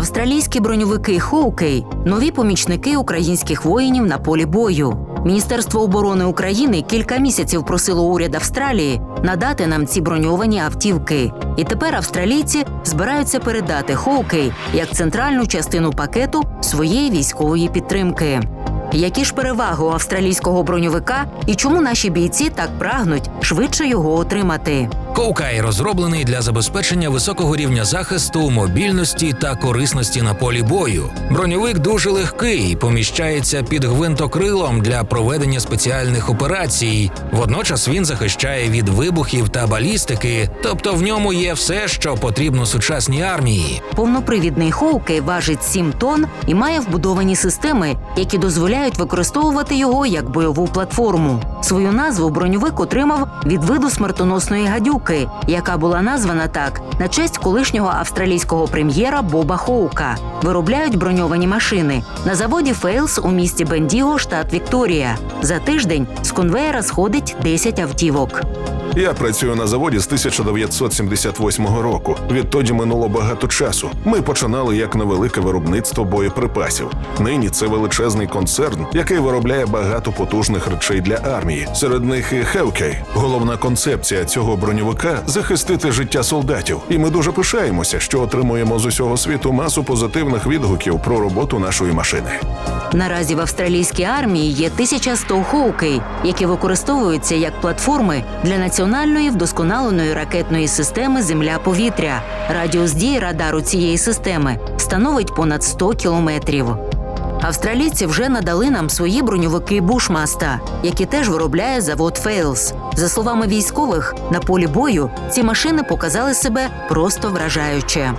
Австралійські броньовики Хоукей нові помічники українських воїнів на полі бою. Міністерство оборони України кілька місяців просило уряд Австралії надати нам ці броньовані автівки. І тепер австралійці збираються передати Хоукей як центральну частину пакету своєї військової підтримки. Які ж переваги у австралійського броньовика і чому наші бійці так прагнуть швидше його отримати? Коукай розроблений для забезпечення високого рівня захисту, мобільності та корисності на полі бою. Броньовик дуже легкий, поміщається під гвинтокрилом для проведення спеціальних операцій. Водночас він захищає від вибухів та балістики, тобто в ньому є все, що потрібно сучасній армії. Повнопривідний Хоукей важить 7 тонн і має вбудовані системи, які дозволяють використовувати його як бойову платформу. Свою назву броньовик отримав від виду смертоносної гадюки, яка була названа так на честь колишнього австралійського прем'єра Боба Хоука. Виробляють броньовані машини на заводі Фейлс у місті Бендіго, штат Вікторія. За тиждень з конвеєра сходить 10 автівок. Я працюю на заводі з 1978 року. Відтоді минуло багато часу. Ми починали як невелике виробництво боєприпасів. Нині це величезний концерн, який виробляє багато потужних речей для армії. Серед них і Хевкей. Головна концепція цього броньовика захистити життя солдатів. І ми дуже пишаємося, що отримуємо з усього світу масу позитивних відгуків про роботу нашої машини. Наразі в австралійській армії є 1100 Хоукей, які використовуються як платформи для національної вдосконаленої ракетної системи Земля-повітря. Радіус дії радару цієї системи становить понад 100 кілометрів. Австралійці вже надали нам свої броньовики Бушмаста, які теж виробляє завод Фейлс. За словами військових, на полі бою ці машини показали себе просто вражаюче.